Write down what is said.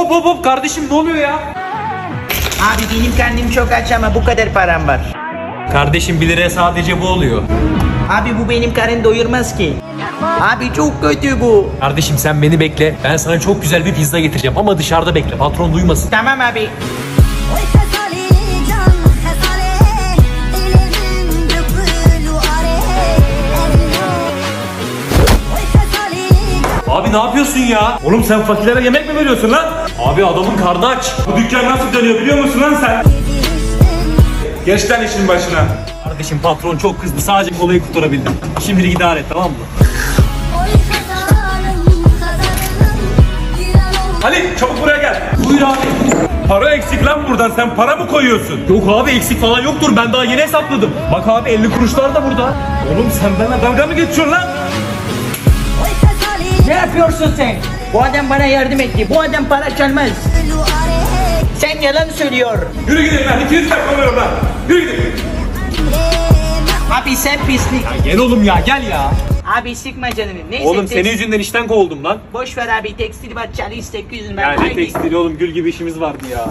Hop hop hop kardeşim ne oluyor ya? Abi benim karnım çok aç ama bu kadar param var. Kardeşim 1 liraya sadece bu oluyor. Abi bu benim karın doyurmaz ki. Abi çok kötü bu. Kardeşim sen beni bekle. Ben sana çok güzel bir pizza getireceğim ama dışarıda bekle. Patron duymasın. Tamam abi. Ne yapıyorsun ya? Oğlum sen fakirlere yemek mi veriyorsun lan? Abi adamın karnı aç. Bu dükkan nasıl dönüyor biliyor musun lan sen? Geç lan işin başına. Kardeşim patron çok kızdı. Sadece kolayı kurtarabildim. Şimdilik idare et tamam mı? Ali çabuk buraya gel. Buyur abi. Para eksik lan buradan sen para mı koyuyorsun? Yok abi eksik falan yoktur. Ben daha yeni hesapladım. Bak abi 50 kuruşlar da burada. Oğlum sen bana dalga mı geçiyorsun lan? Yapıyorsun sen? Bu adam bana yardım etti. Bu adam para çalmaz. Sen yalan söylüyor. Yürü gidin lan 200 dakika oluyor lan. Yürü gidin. Abi sen pislik. Gel oğlum ya gel ya. Abi sıkma canını. Neyse Oğlum senin yüzünden işten kovuldum lan. Boş ver abi tekstil var çalı 800 ben. Ya ne Haydi. tekstili oğlum gül gibi işimiz vardı ya.